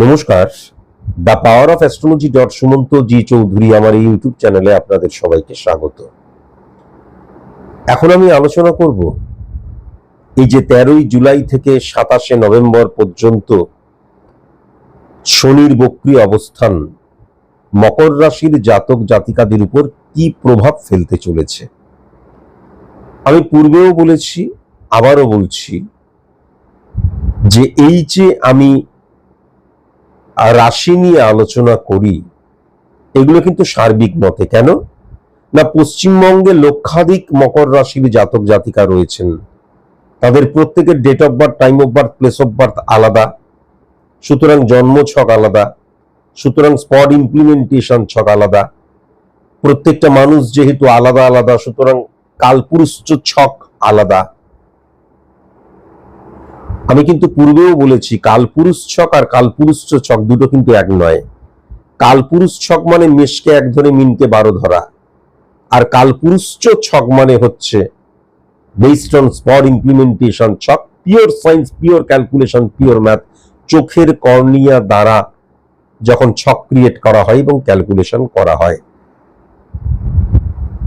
নমস্কার। The power of astrology dot Sumanta ji Chowdhury আমার এই ইউটিউব চ্যানেলে আপনাদের সবাইকে স্বাগত। এখন আমি আলোচনা করব এই যে তেরোই জুলাই থেকে সাতাশে নভেম্বর পর্যন্ত শনির বক্রি অবস্থান, মকর রাশির জাতক জাতিকাদের উপর কি প্রভাব ফেলতে চলেছে? আমি পূর্বেও বলেছি, আবারও বলছি যে এই যে আমি রাশি নিয়ে আলোচনা করি, এগুলো কিন্তু সার্বিক মতে, কেন? না, পশ্চিমবঙ্গে লক্ষাধিক মকর রাশির জাতক জাতিকা রয়েছেন। তাদের প্রত্যেকের date of birth time of birth place of birth আলাদা। সুতরাং জন্ম ছক আলাদা। সুতরাং স্পট ইমপ্লিমেন্টেশন ছক আলাদা। প্রত্যেকটা মানুষ যেহেতু আলাদা আলাদা, সুতরাং কালপুরুষ ছক আলাদা। আমি কিন্তু পূর্বেও বলেছি কালপুরুষ ছক আর কালপুরুষ ছক দুটো কিন্তু এক নয়। কালপুরুষ ছক মানে মেষকে এক ধরে মিনকে বারো ধরা। আর কালপুরুষ ছক মানে হচ্ছে বেসড অন স্পট ইমপ্লিমেন্টেশন ছক pure science pure calculation pure math চোখের কর্নিয়া দ্বারা যখন ছক ক্রিয়েট করা হয় এবং ক্যালকুলেশন করা হয়।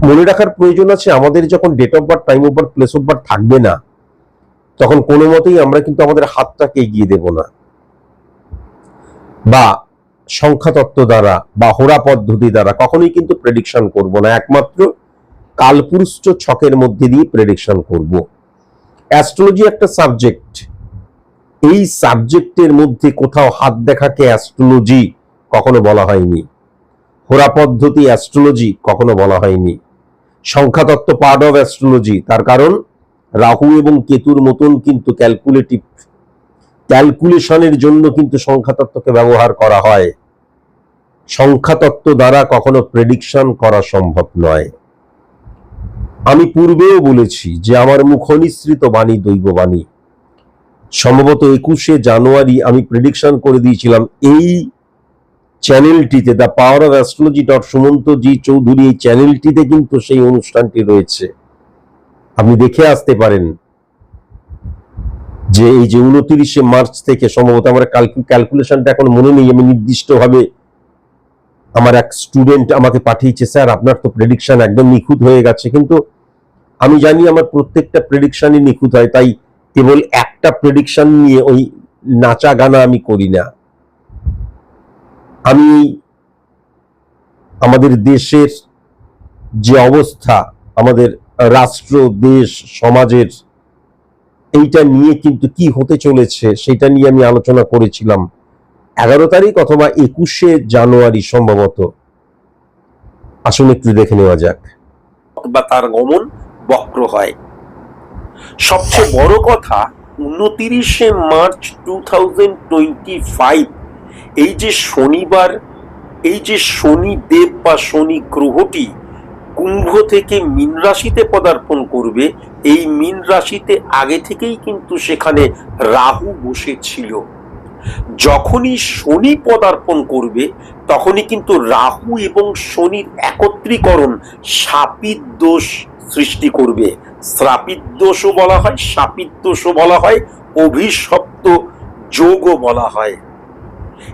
মনে রাখার প্রয়োজন আছে, আমাদের যখন date of birth time of birth place of birth থাকবে না তখন কোনো মতেই আমরা কিন্তু আমাদের হাতটাকে এগিয়ে দেব না। বা সংখ্যাতত্ত্ব দ্বারা বা হোরা পদ্ধতি দ্বারা কখনোই কিন্তু প্রেডিকশন করব না। একমাত্র কালপুরুষ ছকের মধ্যে দিয়ে প্রেডিকশন করব। অ্যাস্ট্রোলজি একটা সাবজেক্ট এই সাবজেক্টের মধ্যে কোথাও হাত দেখাকে অ্যাস্ট্রোলজি কখনো বলা হয়নি। হোরা পদ্ধতি অ্যাস্ট্রোলজি কখনো বলা হয়নি। সংখ্যাতত্ত্ব পার্ট অফ অ্যাস্ট্রোলজি তার কারণ রাহু এবং কেতুর মতন কিন্তু ক্যালকুলেটিভ ক্যালকুলেশনের জন্য কিন্তু সংখ্যাতত্ত্বকে ব্যবহার করা হয়। সংখ্যাতত্ত্ব দ্বারা কখনো প্রেডিকশন করা সম্ভব নয়। আমি পূর্বেও বলেছি যে আমার মুখনিসৃত বাণী দৈব বাণী সম্ভবত একুশে জানুয়ারি আমি প্রেডিকশন করে দিয়েছিলাম এই চ্যানেলটিতে the power of astrology dot Sumanta ji Chowdhury এই চ্যানেলটিতে কিন্তু সেই অনুষ্ঠানটি রয়েছে। আপনি দেখে আসতে পারেন যে এই যে উনত্রিশে মার্চ থেকে সম্ভবত আমার ক্যালকুলেশনটা এখন মনে নেই, আমি নির্দিষ্টভাবে আমার এক স্টুডেন্ট আমাকে পাঠিয়েছে স্যার আপনার তো প্রেডিকশন একদম নিখুঁত হয়ে গেছে। কিন্তু আমি জানি আমার প্রত্যেকটা প্রেডিকশনই নিখুঁত হয়, তাই কেবল একটা প্রেডিকশন নিয়ে ওই নাচা গানা আমি করি না। আমি আমাদের দেশের যে অবস্থা, আমাদের রাষ্ট্র, দেশ, সমাজের এইটা নিয়ে কিন্তু কি হতে চলেছে সেটা নিয়ে আমি আলোচনা করেছিলাম এগারো তারিখ অথবা একুশে জানুয়ারি সম্ভবত। আসুন একটু দেখে নেওয়া যাক। বা তার গমন বক্র হয়। সবচেয়ে বড় কথা, উনতিরিশে March two thousand twenty five, এই যে শনিবার, এই যে শনি দেব বা শনি গ্রহটি কুম্ভ থেকে মীন রাশিতে পদার্পণ করবে। এই মীন রাশিতে আগে থেকেই কিন্তু সেখানে রাহু বসেছিল যখনই শনি পদার্পণ করবে, তখনই কিন্তু রাহু এবং শনির একত্রীকরণ সাপিত দোষ সৃষ্টি করবে। শ্রাপিত দোষও বলা হয়, সাপিত দোষও বলা হয়, অভিশপ্ত যোগও বলা হয়।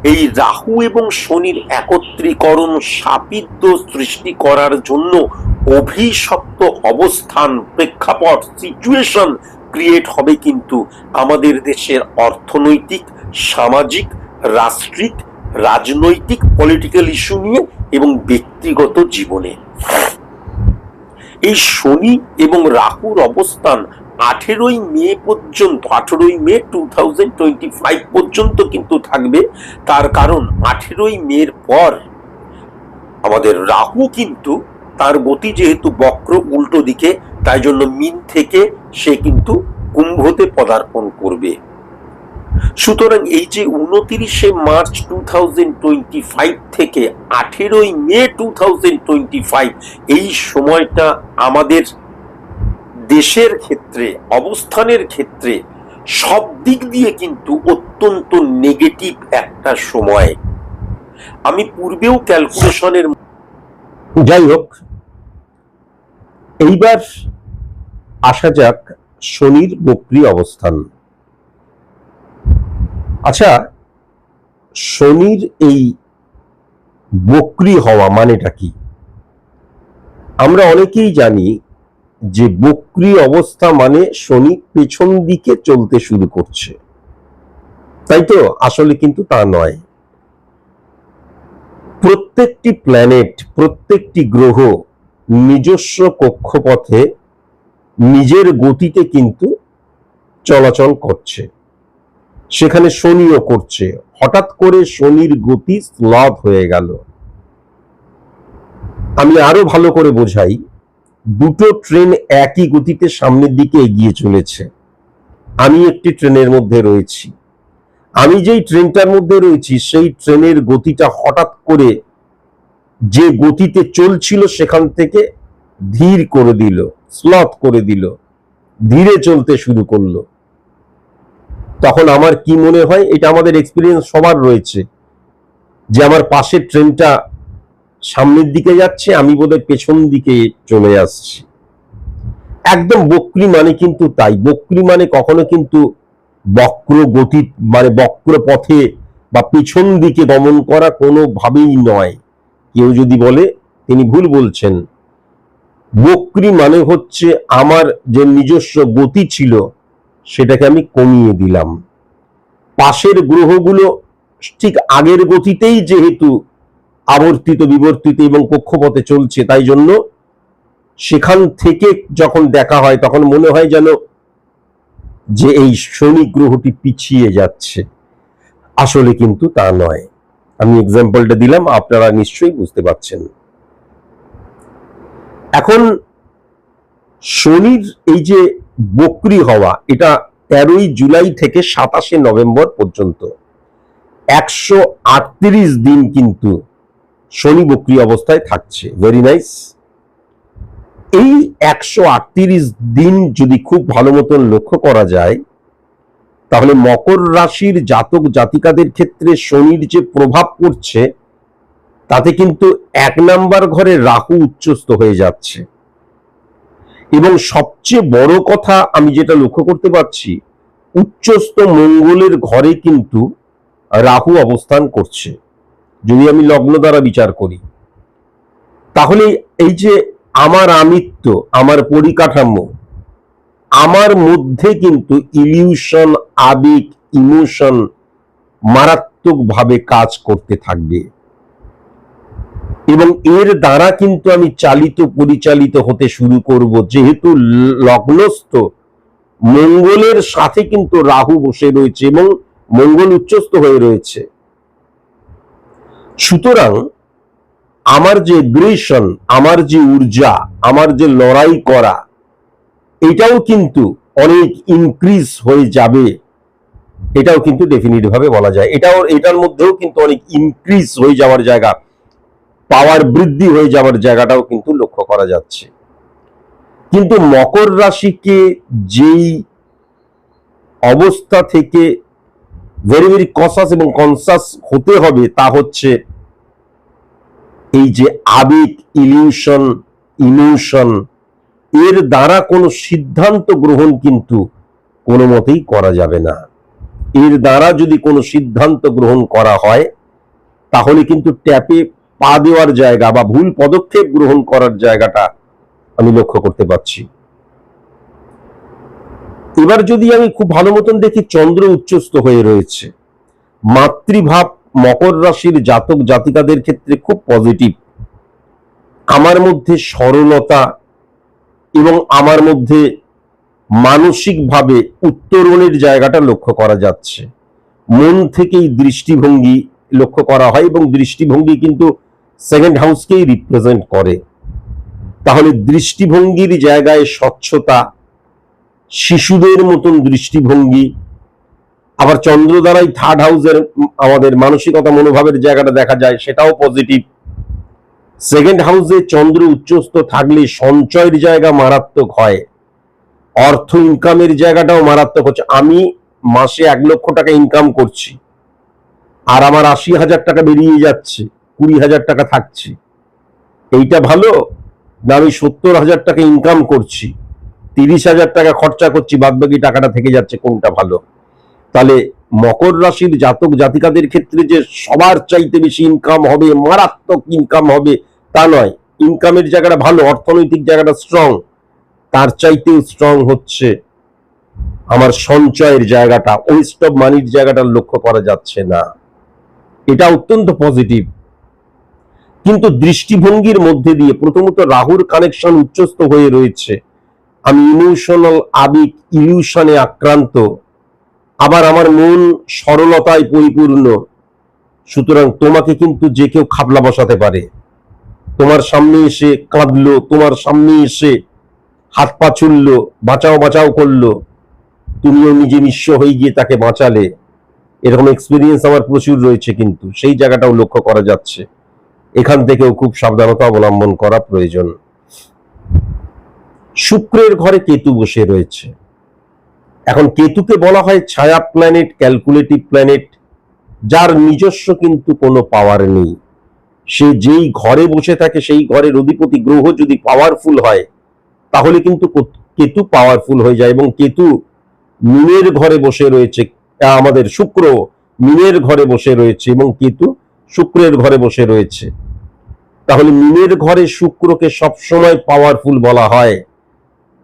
এই রাহু এবং শনির একত্রীকরণ সাপিত দোষ সৃষ্টি করার জন্য অভিশপ্ত অবস্থান, প্রেক্ষাপট সিচুয়েশন ক্রিয়েট হবে কিন্তু আমাদের দেশের অর্থনৈতিক, সামাজিক, রাষ্ট্রিক, রাজনৈতিক পলিটিক্যাল ইস্যু নিয়ে এবং ব্যক্তিগত জীবনে। এই শনি এবং রাহুর অবস্থান আঠেরোই মে পর্যন্ত, আঠেরোই May two thousand twenty five পর্যন্ত কিন্তু থাকবে। তার কারণ আঠেরোই মের পর আমাদের রাহু কিন্তু তার গতি যেহেতু বক্র উল্টো দিকে, তাই জন্য মিন থেকে সে কিন্তু কুম্ভতে পদার্পণ করবে। সুতরাং এই যে উনতিরিশে মার্চ টু থাউজেন্ড থেকে আঠেরোই মে টু এই সময়টা আমাদের দেশের ক্ষেত্রে, অবস্থানের ক্ষেত্রে সব দিক দিয়ে কিন্তু অত্যন্ত নেগেটিভ একটা সময়। আমি পূর্বেও ক্যালকুলেশনের যাই হোক, এইবার আসা যাক শনির বক্রি অবস্থান। আচ্ছা শনির এই বক্রি হওয়া মানেটা কি? আমরা অনেকেই জানি যে বক্রি অবস্থা মানে শনি পেছন দিকে চলতে শুরু করছে। তাই তো? আসলে কিন্তু তা নয়। প্রত্যেকটি প্ল্যানেট প্রত্যেকটি গ্রহ নিজস্ব কক্ষপথে নিজের গতিতে কিন্তু চলাচল করছে। সেখানে শনিও করছে। হঠাৎ করে শনির গতি স্লথ হয়ে গেল। আমি আরও ভালো করে বোঝাই। দুটো ট্রেন একই গতিতে সামনের দিকে এগিয়ে চলেছে। আমি একটি ট্রেনের মধ্যে রয়েছি। আমি যেই ট্রেনটার মধ্যে রয়েছি, সেই ট্রেনের গতিটা হঠাৎ করে যে গতিতে চলছিল সেখান থেকে ধীর করে দিল, স্লথ করে দিল, ধীরে চলতে শুরু করল। তখন আমার কি মনে হয়, এটা আমাদের এক্সপিরিয়েন্স সবার রয়েছে যে আমার পাশের ট্রেনটা সামনের দিকে যাচ্ছে, আমি বোধহয় পেছন দিকে চলে আসছি। একদম বক্রি মানে কিন্তু তাই। বক্রি মানে কখনো কিন্তু বক্র গতি মানে বক্র পথে বা পেছন দিকে গমন করা কোনোভাবেই নয়। কেউ যদি বলে, তিনি ভুল বলছেন। বক্রি মানে হচ্ছে আমার যে নিজস্ব গতি ছিল, সেটাকে আমি কমিয়ে দিলাম। পাশের গ্রহগুলো ঠিক আগের গতিতেই যেহেতু আবর্তিত, বিবর্তিত এবং কক্ষপথে চলছে, তাই জন্য সেখান থেকে যখন দেখা হয়, তখন মনে হয় যেন যে এই শনি গ্রহটি পিছিয়ে যাচ্ছে। আসলে কিন্তু তা নয়। আমি এক্সাম্পলটা দিলাম, আপনারা নিশ্চয়ই বুঝতে পারছেন। এখন শনির এই যে বক্রি হওয়া, এটা তেরোই জুলাই থেকে সাতাশে নভেম্বর পর্যন্ত, একশো আটত্রিশ দিন কিন্তু শনি বক্রি অবস্থায় থাকছে। ভেরি নাইস এই একশো আটত্রিশ দিন যদি খুব ভালো মতন লক্ষ্য করা যায়, তাহলে মকর রাশির জাতক জাতিকাদের ক্ষেত্রে শনির যে প্রভাব পড়ছে, তাতে কিন্তু এক নাম্বার ঘরে রাহু উচ্চস্ত হয়ে যাচ্ছে। এবং সবচেয়ে বড় কথা আমি যেটা লক্ষ্য করতে পারছি উচ্চস্ত মঙ্গলের ঘরে কিন্তু রাহু অবস্থান করছে। যদি আমি লগ্ন দ্বারা বিচার করি, তাহলে এই যে আমার আমিত্ব, আমার পরিকাঠামো, আমার মধ্যে কিন্তু ইলিউশন আবেগ ইমোশন মারাত্মকভাবে কাজ করতে থাকবে। এবং এর দ্বারা কিন্তু আমি চালিত, পরিচালিত হতে শুরু করব। যেহেতু লগ্নস্থ, মঙ্গলের সাথে কিন্তু রাহু বসে রয়েছে এবং মঙ্গল উচ্চস্থ হয়ে রয়েছে। সুতরাং আমার যে গ্রেশন, আমার যে ঊর্জা, আমার যে লড়াই করা, এটাও কিন্তু অনেক ইনক্রিজ হয়ে যাবে। এটাও কিন্তু ডেফিনিট ভাবে বলা যায়। এটাও, এটার মধ্যেও কিন্তু অনেক ইনক্রিজ হয়ে যাওয়ার জায়গা পাওয়ার বৃদ্ধি হয়ে যাওয়ার জায়গাটাও কিন্তু লক্ষ্য করা যাচ্ছে। কিন্তু মকর রাশিকে যেই অবস্থা থেকে ভেরি ভেরি কসাস এবং কনসাস হতে হবে তা হচ্ছে এই যে আবেগ ইলিউশন ইমোশন এর দ্বারা কোনো সিদ্ধান্ত গ্রহণ কিন্তু কোনো মতেই করা যাবে না। এর দ্বারা যদি কোনো সিদ্ধান্ত গ্রহণ করা হয়, তাহলে কিন্তু ট্যাপে পা দেওয়ার জায়গা বা ভুল পদক্ষেপ গ্রহণ করার জায়গাটা আমি লক্ষ্য করতে পারছি। এবার যদি আমি খুব ভালো মতন দেখি, চন্দ্র উচ্চস্থ হয়ে রয়েছে। মাতৃভাব মকর রাশির জাতক জাতিকাদের ক্ষেত্রে খুব পজিটিভ আমার মধ্যে সরলতা এবং আমার মধ্যে মানসিকভাবে উত্তরণের জায়গাটা লক্ষ্য করা যাচ্ছে। মন থেকেই দৃষ্টিভঙ্গি লক্ষ্য করা হয় এবং দৃষ্টিভঙ্গি কিন্তু সেকেন্ড হাউসকেই রিপ্রেজেন্ট করে। তাহলে দৃষ্টিভঙ্গির জায়গায় স্বচ্ছতা, শিশুদের মতন দৃষ্টিভঙ্গি আবার চন্দ্র দ্বারাই থার্ড হাউসের আমাদের মানসিকতা মনোভাবের জায়গাটা দেখা যায়, সেটাও পজিটিভ সেকেন্ড হাউসে চন্দ্র উচ্চস্থ থাকলে সঞ্চয়ের জায়গা মারাত্মক হয়। অর্থ ইনকামের জায়গাটাও মারাত্মক হচ্ছে। আমি মাসে এক লক্ষ টাকা ইনকাম করছি, আর আমার আশি হাজার টাকা বেরিয়ে যাচ্ছে, কুড়ি হাজার টাকা থাকছে। এইটা ভালো? না, আমি সত্তর হাজার টাকা ইনকাম করছি, তিরিশ হাজার টাকা খরচা করছি, বাদবাকি টাকাটা থেকে যাচ্ছে, কোনটা ভালো? তাহলে মকর রাশির জাতক জাতিকাদের ক্ষেত্রে যে সবার চাইতে বেশি ইনকাম হবে, মারাত্মক ইনকাম হবে, তা নয়। ইনকামের জায়গাটা ভালো, অর্থনৈতিক জায়গাটা স্ট্রং তার চাইতেও স্ট্রং হচ্ছে আমার সঞ্চয়ের জায়গাটা ওয়েস্ট অফ মানির জায়গাটা লক্ষ্য করা যাচ্ছে না। এটা অত্যন্ত পজিটিভ কিন্তু দৃষ্টিভঙ্গির মধ্যে দিয়ে প্রথমত রাহুর কানেকশন উচ্চস্থ হয়ে রয়েছে। আমি ইমোশনাল আবেগ ইলিউশনে আক্রান্ত। আবার আমার মন সরলতায় পরিপূর্ণ। সুতরাং তোমাকে কিন্তু যে কেউ খাবলা বসাতে পারে। তোমার সামনে এসে কাঁদলো, তোমার সামনে এসে হাত পা ছুড়লো, বাঁচাও বাঁচাও করল। তুমিও নিজে নিঃস্ব হয়ে গিয়ে তাকে বাঁচালে। এরকম এক্সপিরিয়েন্স আমার প্রচুর রয়েছে কিন্তু। সেই জায়গাটাও লক্ষ্য করা যাচ্ছে। এখান থেকেও খুব সাবধানতা অবলম্বন করা প্রয়োজন। শুক্রের ঘরে কেতু বসে রয়েছে। এখন কেতুকে বলা হয় ছায়া প্ল্যানেট ক্যালকুলেটিভ প্ল্যানেট যার নিজস্ব কিন্তু কোনো পাওয়ার নেই। সে যেই ঘরে বসে থাকে, সেই ঘরের অধিপতি গ্রহ যদি পাওয়ারফুল হয়, তাহলে কিন্তু কেতু পাওয়ারফুল হয়ে যায় এবং কেতু মিনের ঘরে বসে রয়েছে আমাদের শুক্র মিনের ঘরে বসে রয়েছে এবং কেতু শুক্রের ঘরে বসে রয়েছে। তাহলে মিনের ঘরে শুক্রকে সবসময় পাওয়ারফুল বলা হয়।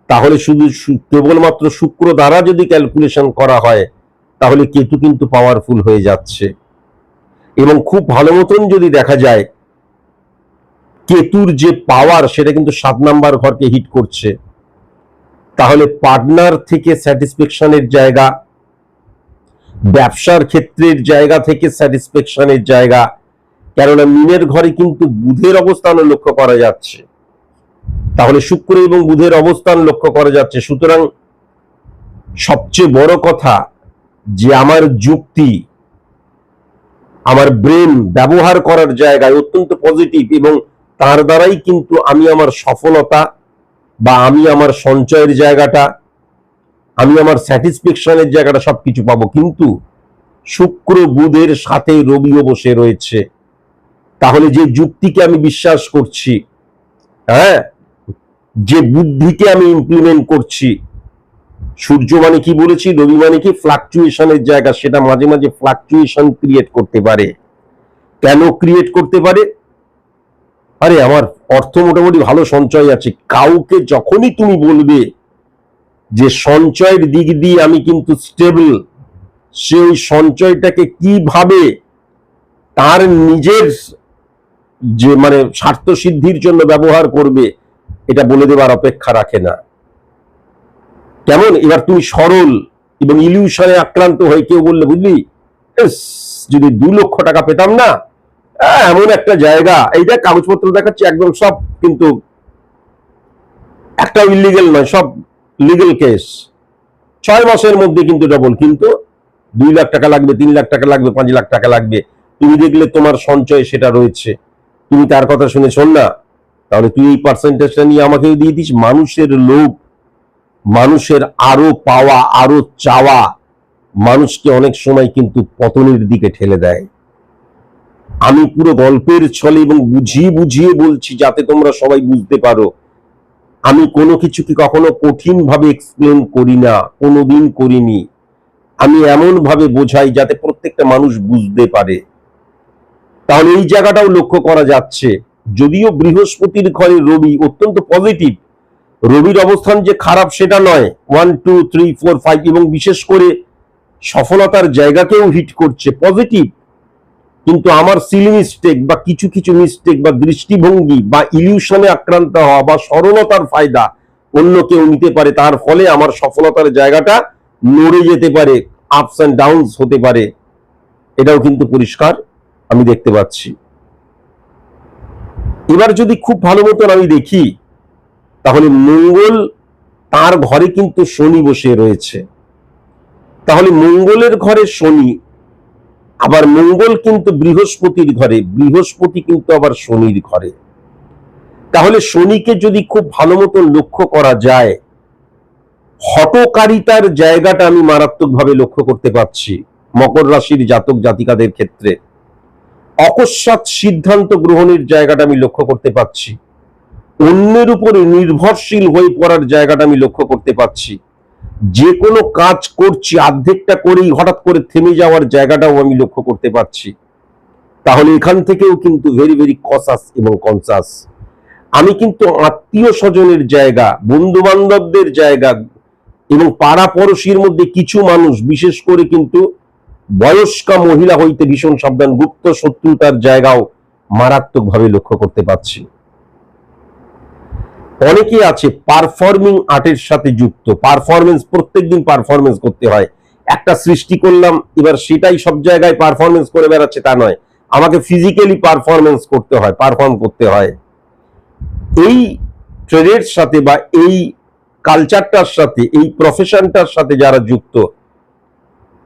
তাহলে শুধু কেবলমাত্র শুক্র দ্বারা যদি ক্যালকুলেশন করা হয়, তাহলে কেতু কিন্তু পাওয়ারফুল হয়ে যাচ্ছে। এবং খুব ভালো মতন যদি দেখা যায়, কেতুর যে পাওয়ার সেটা কিন্তু সাত নাম্বার ঘরকে হিট করছে। তাহলে পার্টনার থেকে স্যাটিসফ্যাকশনের জায়গা, ব্যবসার ক্ষেত্রের জায়গা থেকে স্যাটিসফ্যাকশনের জায়গা, কেননা মিনের ঘরে কিন্তু বুধের অবস্থানও লক্ষ্য করা যাচ্ছে। তাহলে শুক্র এবং বুধের অবস্থান লক্ষ্য করা যাচ্ছে। সুতরাং সবচেয়ে বড় কথা যে আমার যুক্তি, আমার ব্রেন ব্যবহার করার জায়গায় অত্যন্ত পজিটিভ এবং তার দ্বারাই কিন্তু আমি আমার সফলতা বা আমি আমার সঞ্চয়ের জায়গাটা, আমি আমার স্যাটিসফ্যাকশনের জায়গাটা সবকিছু পাবো। কিন্তু শুক্র বুধের সাথে রবিও বসে রয়েছে। তাহলে যে যুক্তিকে আমি বিশ্বাস করছি হ্যাঁ যে বুদ্ধিকে আমি ইমপ্লিমেন্ট করছি সূর্য মানে কি বলেছি রবি মানে কি ফ্লাকচুয়েশনের জায়গা, সেটা মাঝে মাঝে ফ্লাকচুয়েশন ক্রিয়েট করতে পারে। কেন ক্রিয়েট করতে পারে? আরে, আমার অর্থ মোটামুটি ভালো সঞ্চয় আছে। কাউকে যখনই তুমি বলবে যে সঞ্চয়ের দিক দিয়ে আমি কিন্তু স্টেবল সে ওই সঞ্চয়টাকে কীভাবে তার নিজের যে মানে স্বার্থ সিদ্ধির জন্য ব্যবহার করবে এটা বলে দেবার অপেক্ষা রাখে না। কেমন? এবার তুমি সরল এবং ইলিউশনে আক্রান্ত হয়ে কেউ বললে, বুঝলি? যদি দু লক্ষ টাকা পেতাম না এমন একটা জায়গা। এই দেখ, কাগজপত্র দেখাচ্ছে একদম সব কিন্তু একটা ইলিগেল নয়, সব লিগেল কেস ছয় মাসের মধ্যে কিন্তু ডবল কিন্তু দুই লাখ টাকা লাগবে, তিন লাখ টাকা লাগবে, পাঁচ লাখ টাকা লাগবে। তুমি দেখলে তোমার সঞ্চয় সেটা রয়েছে। তুমি তার কথা শুনে শোন না। তাহলে তুই এই পার্সেন্টেজটা নিয়ে আমাকেও দিয়ে দিস। মানুষের লোভ, মানুষের আরও পাওয়া, আরও চাওয়া, মানুষকে অনেক সময় কিন্তু পতনের দিকে ঠেলে দেয়। আমি পুরো গল্পের ছলে এবং বুঝিয়ে বুঝিয়ে বলছি যাতে তোমরা সবাই বুঝতে পারো। আমি কোনো কিছুকে কখনো কঠিন ভাবে এক্সপ্লেন করি না, কোনোদিন করিনি। আমি এমন ভাবে বোঝাই যাতে প্রত্যেকটা মানুষ বুঝতে পারে। তাহলে এই জায়গাটাও লক্ষ্য করা যাচ্ছে। যদিও বৃহস্পতির ঘরে রবি অত্যন্ত পজিটিভ রবির অবস্থান যে খারাপ সেটা নয়। One two three four five এবং বিশেষ করে সফলতার জায়গাকেও হিট করছে পজিটিভ কিন্তু আমার সিলি মিস্টেক বা কিছু কিছু মিস্টেক বা দৃষ্টিভঙ্গি বা ইলিউশনে আক্রান্ত হওয়া বা সরলতার ফায়দা অন্য কেউ নিতে পারে, তার ফলে আমার সফলতার জায়গাটা নড়ে যেতে পারে আপস অ্যান্ড ডাউনস হতে পারে। এটাও কিন্তু পরিষ্কার, আমি দেখতে পাচ্ছি। এবার যদি খুব ভালো মতন আমি দেখি, তাহলে মঙ্গল তার ঘরে কিন্তু শনি বসে রয়েছে। তাহলে মঙ্গলের ঘরে শনি, আবার মঙ্গল কিন্তু বৃহস্পতির ঘরে, বৃহস্পতি কিন্তু আবার শনির ঘরে। তাহলে শনিকে যদি খুব ভালো মতন লক্ষ্য করা যায় হটকারিতার জায়গাটা আমি মারাত্মকভাবে লক্ষ্য করতে পারছি, মকর রাশির জাতক জাতিকাদের ক্ষেত্রে। অকস্মাৎ সিদ্ধান্ত গ্রহণের জায়গাটা আমি লক্ষ্য করতে পারছি। অন্যের উপরে নির্ভরশীল হয়ে পড়ার জায়গাটা আমি লক্ষ্য করতে পারছি। যে কোনো কাজ করছি অর্ধেকটা করেই হঠাৎ করে থেমে যাওয়ার জায়গাটাও আমি লক্ষ্য করতে পারছি। তাহলে এখান থেকেও কিন্তু ভেরি ভেরি কসাস এবং কনসাস আমি কিন্তু আত্মীয় স্বজনের জায়গা বন্ধু বান্ধবদের জায়গা এবং পাড়া পড়শির মধ্যে কিছু মানুষ, বিশেষ করে কিন্তু বয়স্কা মহিলা হইতে ভীষণ সাবধান, গুপ্ত শত্রুতার জায়গাও মারাত্মকভাবে লক্ষ্য করতে পারছি। অনেকে আছে পারফর্মিং আর্টের সাথে যুক্ত পারফরমেন্স প্রত্যেকদিন পারফরমেন্স করতে হয়। একটা সৃষ্টি করলাম, এবার সেটাই সব জায়গায় পারফরমেন্স করে বেড়াচ্ছে তা নয়। আমাকে ফিজিক্যালি পারফরমেন্স করতে হয় পারফর্ম করতে হয়। এই ট্রেডের সাথে বা এই কালচারটার সাথে, এই প্রফেশনটার সাথে যারা যুক্ত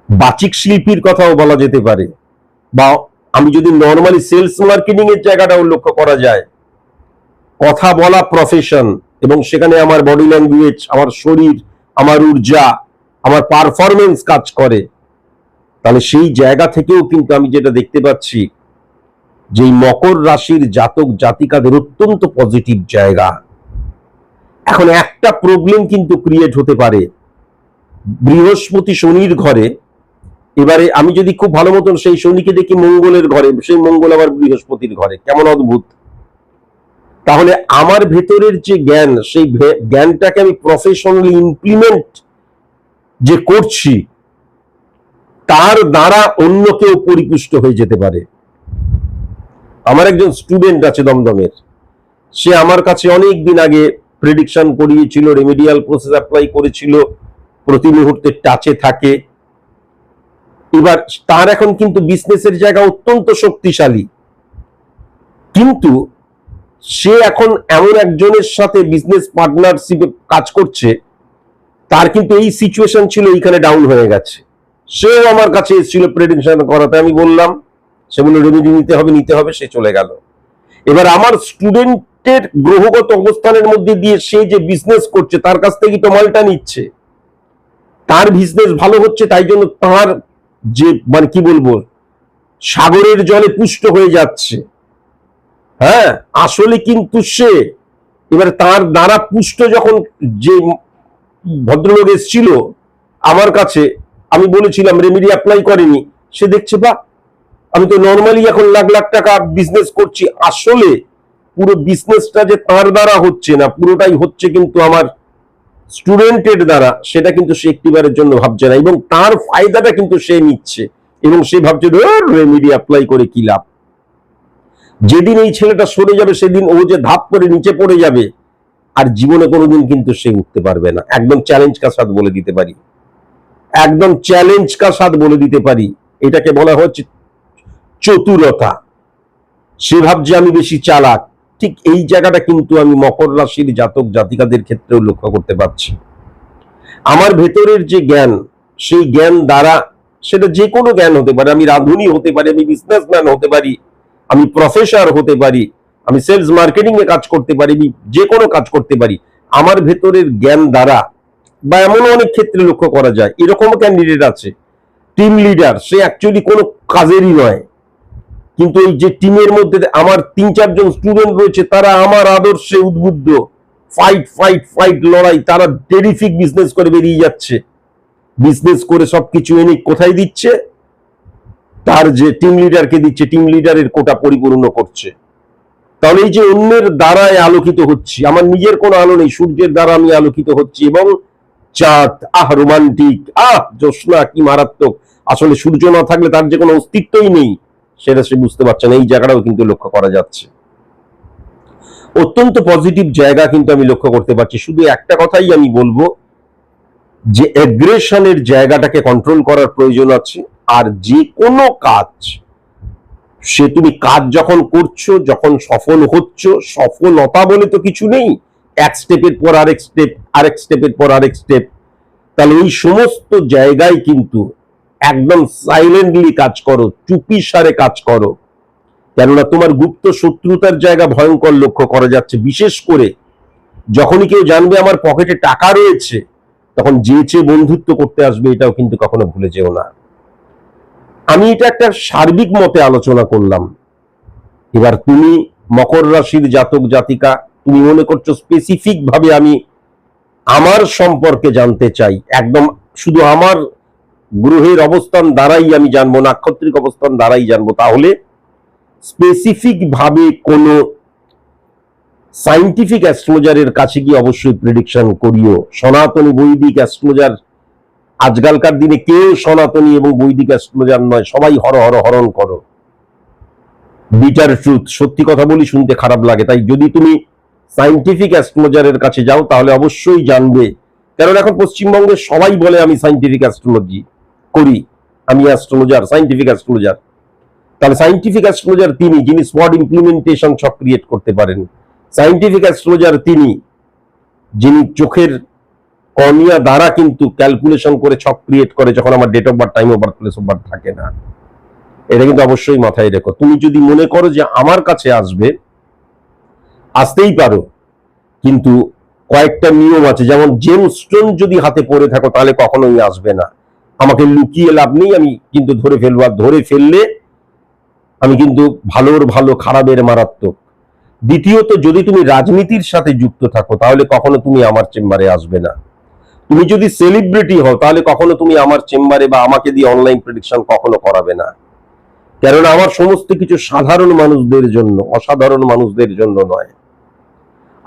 বাচিক শিল্পীর কথাও বলা যেতে পারে। বা আমি যদি নর্মালি সেলস মার্কেটিং এর জায়গাটাও লক্ষ্য করা যায়, কথা বলা প্রফেশন এবং সেখানে আমার বডি ল্যাঙ্গুয়েজ আমার শরীর, আমার ঊর্জা আমার পারফরমেন্স কাজ করে, তাহলে সেই জায়গা থেকেও কিন্তু আমি যেটা দেখতে পাচ্ছি, যে মকর রাশির জাতক জাতিকাদের অত্যন্ত পজিটিভ জায়গা। এখন একটা প্রবলেম কিন্তু ক্রিয়েট হতে পারে। বৃহস্পতি শনির ঘরে এবারে আমি যদি খুব ভালো মতন সেই শনিকে দেখি মঙ্গলের ঘরে, সেই মঙ্গল আবার বৃহস্পতির ঘরে, কেমন অদ্ভুত। তাহলে আমার ভেতরের যে জ্ঞান, সেই জ্ঞানটাকে আমি প্রফেশনালি ইমপ্লিমেন্ট যে করছি, তার দ্বারা অন্য কেউ পরিপুষ্ট হয়ে যেতে পারে। আমার একজন স্টুডেন্ট আছে দমদমের। সে আমার কাছে অনেক দিন আগে প্রেডিকশন করিয়েছিল রেমিডিয়াল প্রসেস অ্যাপ্লাই করেছিল, প্রতি মুহূর্তে টাচে থাকে। এবার তার এখন কিন্তু বিজনেসের জায়গা অত্যন্ত শক্তিশালী। কিন্তু সে এখন এমন একজনের সাথে বিজনেস পার্টনারশিপে কাজ করছে, তার কিন্তু এই সিচুয়েশন ছিল এইখানে ডাউন হয়ে গেছে। সেও আমার কাছে এসেছিল প্রেডিকশন করাতে, আমি বললাম, সে বলল রেমিডি নিতে হবে নিতে হবে, সে চলে গেল। এবার আমার স্টুডেন্টের গ্রহগত অবস্থানের মধ্যে দিয়ে সে যে বিজনেস করছে, তার কাছ থেকে তো মালটা নিচ্ছে। তার বিজনেস ভালো হচ্ছে, তাই জন্য তার যে মানে কি বলব? সাগরের জলে পুষ্ট হয়ে যাচ্ছে। হ্যাঁ আসলে কিন্তু সে, এবার তার দ্বারা পুষ্ট যখন যে ভদ্রলোক এসেছিল আমার কাছে, আমি বলেছিলাম রেমিডি অ্যাপ্লাই করেনি। সে দেখছে বা আমি তো নর্মালি এখন লাখ লাখ টাকা বিজনেস করছি। আসলে পুরো বিজনেসটা যে তার দ্বারা হচ্ছে না, পুরোটাই হচ্ছে কিন্তু আমার স্টুডেন্টের দ্বারা সেটা কিন্তু সে একটিবারের জন্য ভাবছে না, এবং তার ফায়দাটা কিন্তু সে নিচ্ছে, এবং সে ভাবছে রেমিডি অ্যাপ্লাই করে কি লাভ? যেদিন এই ছেলেটা সরে যাবে, সেদিন ও যে ধাপ করে নিচে পড়ে যাবে, আর জীবনে কোনোদিন কিন্তু সে উঠতে পারবে না। একদম চ্যালেঞ্জ কা সাথ বলে দিতে পারি। একদম চ্যালেঞ্জ কা সাথ বলে দিতে পারি। এটাকে বলা হচ্ছে চতুরতা। সে ভাবছে, আমি বেশি চালাক। ঠিক এই জায়গাটা কিন্তু আমি মকর রাশির জাতক জাতিকাদের ক্ষেত্রেও লক্ষ্য করতে পারছি। আমার ভেতরের যে জ্ঞান, সেই জ্ঞান দ্বারা সেটা যে কোনো জ্ঞান হতে পারে, আমি রাঁধুনি হতে পারি, আমি বিজনেসম্যান হতে পারি, আমি প্রফেসর হতে পারি, আমি সেলস মার্কেটিং এ কাজ করতে পারি, আমি যে কোনো কাজ করতে পারি। আমার ভেতরের জ্ঞান দ্বারা বা এমন অনেক ক্ষেত্রে লক্ষ্য করা যায় এরকম ক্যান্ডিডেট আছে। টিম লিডার সে অ্যাকচুয়ালি কোনো কাজেরই নয়। কিন্তু এই যে টিমের মধ্যে আমার তিন, চারজন স্টুডেন্ট রয়েছে, তারা আমার আদর্শে উদ্বুদ্ধ। ফাইট ফাইট ফাইট লড়াই, তারা টেরিফিক বিজনেস করে বেরিয়ে যাচ্ছে। বিজনেস করে সবকিছু এনে কোথায় দিচ্ছে? তার যে টিম লিডারকে দিচ্ছে টিম লিডারের কোটা পরিপূর্ণ করছে। তাহলে এই যে অন্যের দ্বারায় আলোকিত হচ্ছি, আমার নিজের কোনো আলো নেই, সূর্যের দ্বারা আমি আলোকিত হচ্ছি, এবং চাঁদ, আহ, রোমান্টিক, আহ, জ্যোৎস্না, কি মারাত্মক। আসলে সূর্য না থাকলে তার যে কোনো অস্তিত্বই নেই। সেটা সে বুঝতে পারছে না, এই জায়গাটাও কিন্তু লক্ষ্য করা যাচ্ছে। অত্যন্ত পজিটিভ জায়গা কিন্তু আমি লক্ষ্য করতে পারছি। শুধু একটা কথাই আমি বলব, যে এগ্রেশনের জায়গাটাকে কন্ট্রোল করার প্রয়োজন আছে, আর যে কোনো কাজ, সে তুমি কাজ যখন করছ, যখন সফল হচ্ছ, সফলতা বলে তো কিছু নেই, এক স্টেপের পর আরেক স্টেপ আরেক স্টেপের পর আরেক স্টেপ তাহলে এই সমস্ত জায়গায় কিন্তু একদম সাইলেন্টলি কাজ করো, চুপি সারে কাজ করো। কেননা তোমার গুপ্ত শত্রুতার জায়গা ভয়ঙ্কর লক্ষ্য করা যাচ্ছে। বিশেষ করে যখনই কেউ জানবে আমার পকেটে টাকা রয়েছে, তখন যে চেয়ে বন্ধুত্ব করতে আসবে এটাও কিন্তু কখনো ভুলে যেও না। আমি এটা একটা সার্বিক মতে আলোচনা করলাম। এবার তুমি মকর রাশির জাতক, জাতিকা, তুমি মনে করছ স্পেসিফিক ভাবে আমি আমার সম্পর্কে জানতে চাই। একদম শুধু আমার গ্রহের অবস্থান দ্বারাই আমি জানব, নাক্ষত্রিক অবস্থান দ্বারাই জানব। তাহলে স্পেসিফিক ভাবে কোনো সাইন্টিফিক অ্যাস্ট্রোলজারের কাছে গিয়ে অবশ্যই প্রেডিকশন করিও। সনাতনী বৈদিক অ্যাস্ট্রোলজার আজকালকার দিনে কেউ সনাতনী এবং বৈদিক অ্যাস্ট্রোলজার নয়, সবাই হর হর হরণ করো। বিটার ট্রুথ সত্যি কথা বলি, শুনতে খারাপ লাগে। তাই যদি তুমি সাইন্টিফিক অ্যাস্ট্রোলজারের কাছে যাও, তাহলে অবশ্যই জানবে। কারণ এখন পশ্চিমবঙ্গে সবাই বলে আমি সাইন্টিফিক অ্যাস্ট্রোলজি করি। আমি অ্যাস্ট্রোলজার সাইন্টিফিক অ্যাস্ট্রোলজার তাহলে সাইন্টিফিক অ্যাস্ট্রোলজার তিনি যিনি স্পট ইমপ্লিমেন্টেশন সব ক্রিয়েট করতে পারেন। সাইন্টিফিক অ্যাস্ট্রোলজার তিনি, যিনি চোখের কর্নিয়া দ্বারা কিন্তু ক্যালকুলেশন করে ছক ক্রিয়েট করে যখন আমার date of birth time of birth place of birth থাকে না। এটা কিন্তু অবশ্যই মাথায় রেখো। তুমি যদি মনে করো যে আমার কাছে আসবে, আসতেই পারো। কিন্তু কয়েকটা নিয়ম আছে। যেমন জেম স্টোন যদি হাতে পড়ে থাকো, তাহলে কখনোই আসবে না। আমাকে লুকিয়ে লাভ নেই, আমি কিন্তু ধরে ফেলব। আর ধরে ফেললে আমি কিন্তু ভালোর ভালো, খারাপের মারাত্মক। দ্বিতীয়ত, যদি তুমি রাজনীতির সাথে যুক্ত থাকো, তাহলে কখনো তুমি আমার চেম্বারে আসবে না। তুমি যদি সেলিব্রিটি হও, তাহলে কখনো তুমি আমার চেম্বারে বা আমাকে দিয়ে অনলাইন প্রেডিকশন কখনো করাবে না। কেননা, আমার সমস্ত কিছু সাধারণ মানুষদের জন্য, অসাধারণ মানুষদের জন্য নয়।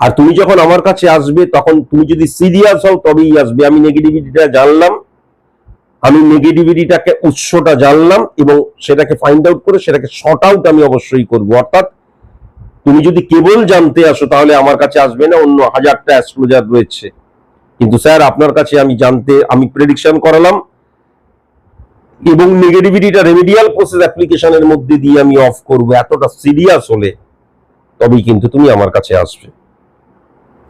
আর তুমি যখন আমার কাছে আসবে, তখন তুমি যদি সিরিয়াস হও, তবেই আসবে। আমি নেগেটিভিটিটা জানলাম। আমি নেগেটিভিটিটাকে উৎসটা জানলাম এবং সেটাকে ফাইন্ড আউট করে সেটাকে শর্ট আউট আমি অবশ্যই করব। অর্থাৎ তুমি যদি কেবল জানতে আসো, তাহলে আমার কাছে আসবে না, অন্য হাজারটা অ্যাস্ট্রোলজার রয়েছে। কিন্তু স্যার, আপনার কাছে আমি জানতে, আমি প্রেডিকশন করালাম এবং নেগেটিভিটিটা রেমিডিয়াল প্রসেস অ্যাপ্লিকেশনের মধ্যে দিয়ে আমি অফ করব। এতটা সিরিয়াস হলে তবেই কিন্তু তুমি আমার কাছে আসবে।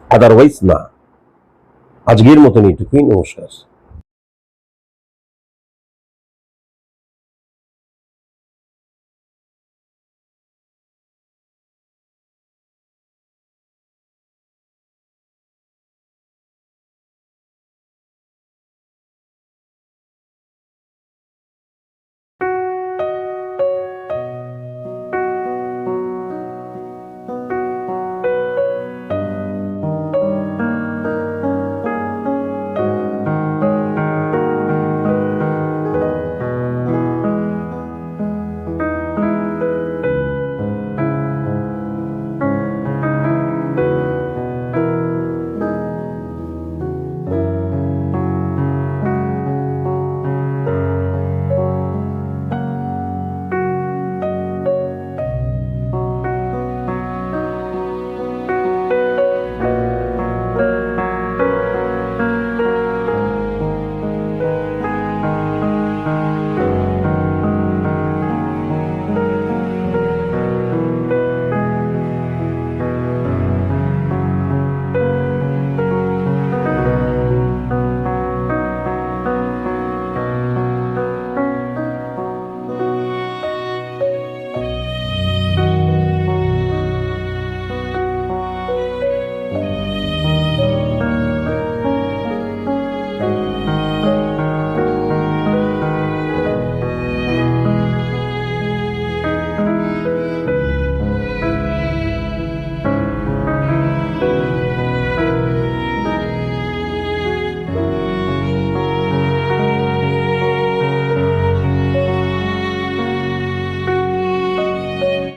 আদারওয়াইজ না। আজকের মতন এইটুকুই, নমস্কার।